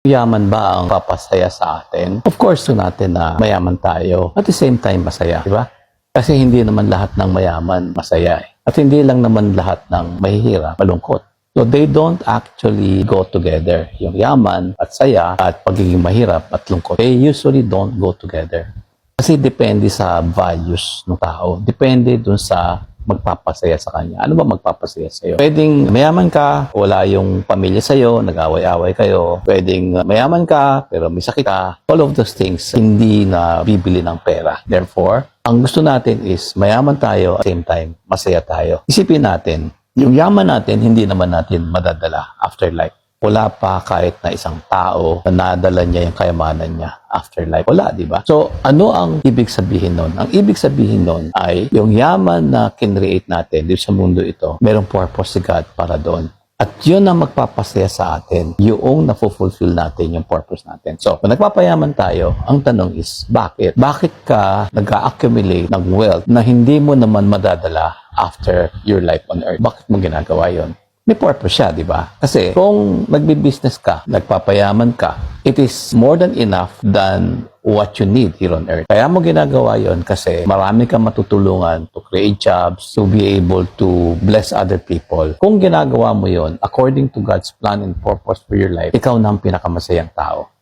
Yaman ba ang papasaya sa atin? Of course, so natin na mayaman tayo. At the same time, masaya. Di ba? Kasi hindi naman lahat ng mayaman masaya. eh. At hindi lang naman lahat ng mahihirap malungkot. So they don't actually go together. Yung yaman at saya at pagiging mahirap at lungkot. They usually don't go together. Kasi depende sa values ng tao. Depende dun sa magpapasaya sa kanya. Ano ba magpapasaya sa'yo? Pwedeng mayaman ka, wala yung pamilya sa'yo, nag-away-away kayo. Pwedeng uh, mayaman ka, pero may sakit ka. All of those things, hindi na bibili ng pera. Therefore, ang gusto natin is mayaman tayo at same time, masaya tayo. Isipin natin, yung yaman natin, hindi naman natin madadala after life wala pa kahit na isang tao na nadala niya yung kayamanan niya afterlife. Wala, di ba? So, ano ang ibig sabihin nun? Ang ibig sabihin nun ay yung yaman na kinreate natin dito sa mundo ito, merong purpose si God para doon. At yun ang magpapasaya sa atin, yung na-fulfill natin yung purpose natin. So, kung nagpapayaman tayo, ang tanong is, bakit? Bakit ka nag-accumulate ng wealth na hindi mo naman madadala after your life on earth? Bakit mo ginagawa yon? May purpose siya, di ba? Kasi kung nagbi-business ka, nagpapayaman ka, it is more than enough than what you need here on earth. Kaya mo ginagawa yon kasi marami kang matutulungan to create jobs, to be able to bless other people. Kung ginagawa mo yon according to God's plan and purpose for your life, ikaw na ang pinakamasayang tao.